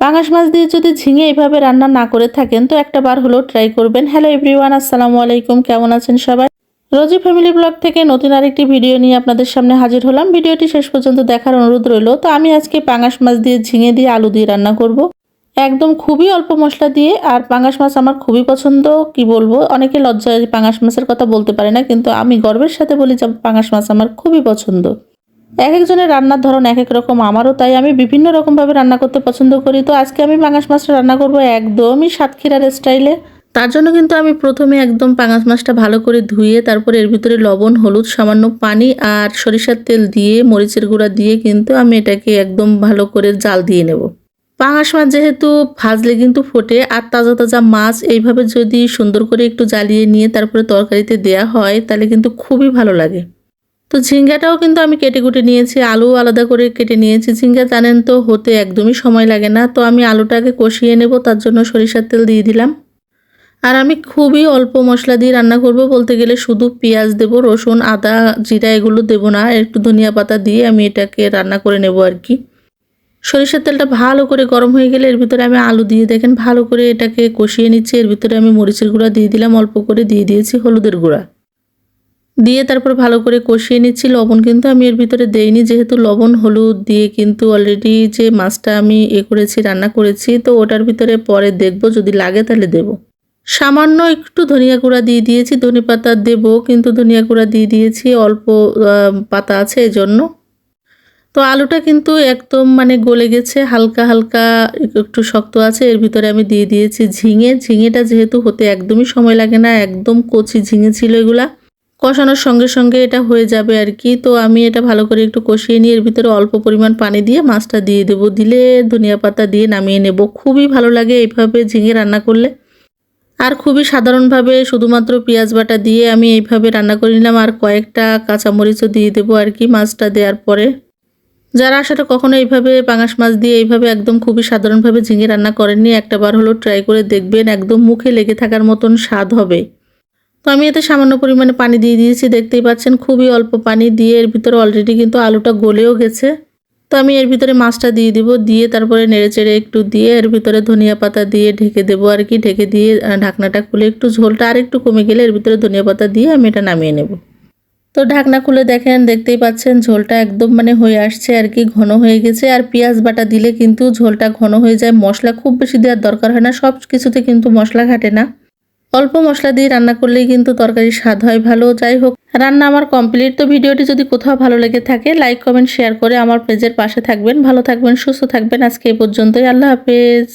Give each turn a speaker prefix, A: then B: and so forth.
A: পাঙাশ মাছ দিয়ে যদি ঝিঙে এইভাবে রান্না না করে থাকেন, তো একটা বার হলেও ট্রাই করবেন। হ্যালো এভরিওয়ান আসসালামু আলাইকুম, কেমন আছেন সবাই? রোজি ফ্যামিলি ব্লগ থেকে নতুন আরেকটি ভিডিও নিয়ে আপনাদের সামনে হাজির হলাম। ভিডিওটি শেষ পর্যন্ত দেখার অনুরোধ রইল। তো আমি আজকে পাঙাশ মাছ দিয়ে ঝিঙে দিয়ে আলু দিয়ে রান্না করব। একদম খুবই অল্প মশলা দিয়ে, আর পাঙাশ মাছ আমার খুবই পছন্দ, কি বলব? অনেকে লজ্জায় পাঙাশ মাছের কথা বলতে পারে না, কিন্তু আমি গর্বের সাথে বলি যে পাঙাশ মাছ আমার খুবই পছন্দ। এক একজনের রান্নার ধরন এক এক রকম, আমারও তাই। আমি বিভিন্ন রকমভাবে রান্না করতে পছন্দ করি। তো আজকে আমি পাঙাশ মাছটা রান্না করব একদমই সাতক্ষীরার স্টাইলে। তার জন্য কিন্তু আমি প্রথমে একদম পাঙাশ মাছটা ভালো করে ধুয়ে, তারপরে এর ভিতরে লবণ, হলুদ, সামান্য পানি আর সরিষার তেল দিয়ে, মরিচের গুঁড়া দিয়ে কিন্তু আমি এটাকে একদম ভালো করে জাল দিয়ে নেব। পাঙাশ মাছ যেহেতু ভাজলে কিন্তু ফোটে আর তাজা তাজা মাছ এইভাবে যদি সুন্দর করে একটু জ্বালিয়ে নিয়ে তারপরে তরকারিতে দেয়া হয়, তাহলে কিন্তু খুবই ভালো লাগে। তো ঝিঙ্গাটাও কিন্তু আমি কেটে কুটে নিয়েছি আলু আলাদা করে কেটে নিয়েছি। ঝিঙ্গা জানেন তো, হতে একদমই সময় লাগে না। তো আমি আলুটাকে কষিয়ে নেব, তার জন্য সরিষার তেল দিয়ে দিলাম। আর আমি খুবই অল্প মশলা দিয়ে রান্না করব, বলতে গেলে শুধু পেঁয়াজ দেব, রসুন, আদা, জিরা এগুলো দেবো না, একটু ধনিয়া পাতা দিয়ে আমি এটাকে রান্না করে নেব আর কি। সরিষার তেলটা ভালো করে গরম হয়ে গেলে এর ভিতরে আমি আলু দিয়ে, দেখেন ভালো করে এটাকে কষিয়ে নিচ্ছি। এর ভিতরে আমি মরিচের গুঁড়া দিয়ে দিলাম, অল্প করে দিয়ে দিয়েছি হলুদের গুঁড়া। দিয়ে তারপর ভালো করে কষিয়ে নিচ্ছি। লবণ কিন্তু আমি এর ভিতরে দেইনি, যেহেতু লবণ হলুদ দিয়ে কিন্তু অলরেডি যে মাছটা আমি এ করেছি, রান্না করেছি, তো ওটার ভিতরে পরে দেখব, যদি লাগে তাহলে দেব। সামান্য একটু ধনিয়া গুঁড়া দিয়ে দিয়েছি, ধনে পাতা দেবো, কিন্তু ধনিয়া গুঁড়া দিয়ে দিয়েছি, অল্প পাতা আছে এই জন্য তো আলুটা কিন্তু একদম মানে গলে গেছে, হালকা হালকা একটু শক্ত আছে, এর ভিতরে আমি দিয়ে দিয়েছি ঝিঙে। ঝিঙেটা যেহেতু হতে একদমই সময় লাগে না, একদম কচি ঝিঙে ছিল এগুলা। কষানোর সঙ্গে সঙ্গে এটা হয়ে যাবে আর কি। তো আমি এটা ভালো করে একটু কষিয়ে নিয়ে এর ভিতরে অল্প পরিমাণ পানি দিয়ে মাছটা দিয়ে দেবো। দিলে ধনিয়া পাতা দিয়ে নামিয়ে নেব। খুবই ভালো লাগে এইভাবে ঝিঙে রান্না করলে। আর খুবই সাধারণভাবে শুধুমাত্র পেঁয়াজ বাটা দিয়ে আমি এইভাবে রান্না করে নিলাম। আর কয়েকটা কাঁচামরিচও দিয়ে দেবো আর কি মাছটা দেওয়ার পরে। যারা আসলে কখনো এইভাবে পাঙাশ মাছ দিয়ে এইভাবে একদম খুবই সাধারণভাবে ঝিঙে রান্না করেননি একটা বার হলো ট্রাই করে দেখবেন। একদম মুখে লেগে থাকার মতন স্বাদ হবে। তো আমি এতে সামান্য পরিমাণে পানি দিয়ে দিয়েছি। দেখতেই পাচ্ছেন খুবই অল্প পানি দিয়ে এর ভিতরে অলরেডি কিন্তু আলুটা গলেও গেছে। তো আমি এর ভিতরে মাছটা দিয়ে দিব, দিয়ে তারপরে নেড়েচেড়ে একটু দিয়ে এর ভিতরে ধনিয়া পাতা দিয়ে ঢেকে দেবো আর কি। ঢেকে দিয়ে ঢাকনাটা খুলে একটু ঝোলটা আর একটু কমে গেলে এর ভিতরে ধনিয়া পাতা দিয়ে আমি এটা নামিয়ে নেব। তো ঢাকনা খুলে দেখেন, দেখতেই পাচ্ছেন ঝোলটা একদম মানে হয়ে আসছে আর কি, ঘন হয়ে গেছে। আর পেঁয়াজ বাটা দিলে কিন্তু ঝোলটা ঘন হয়ে যায়। মশলা খুব বেশি দেওয়ার দরকার হয় না সব কিছুতে কিন্তু মশলা ঘাটে না। অল্প মশলা দিয়ে রান্না করলেই কিন্তু তরকারি স্বাদ হয় ভালো। যাই হোক, রান্না আমার কমপ্লিট তো ভিডিওটি যদি কোথাও ভালো লেগে থাকে লাইক কমেন্ট শেয়ার করে আমার পেজের পাশে থাকবেন। ভালো থাকবেন, সুস্থ থাকবেন। আজকে এই পর্যন্তই। আল্লাহ হাফেজ।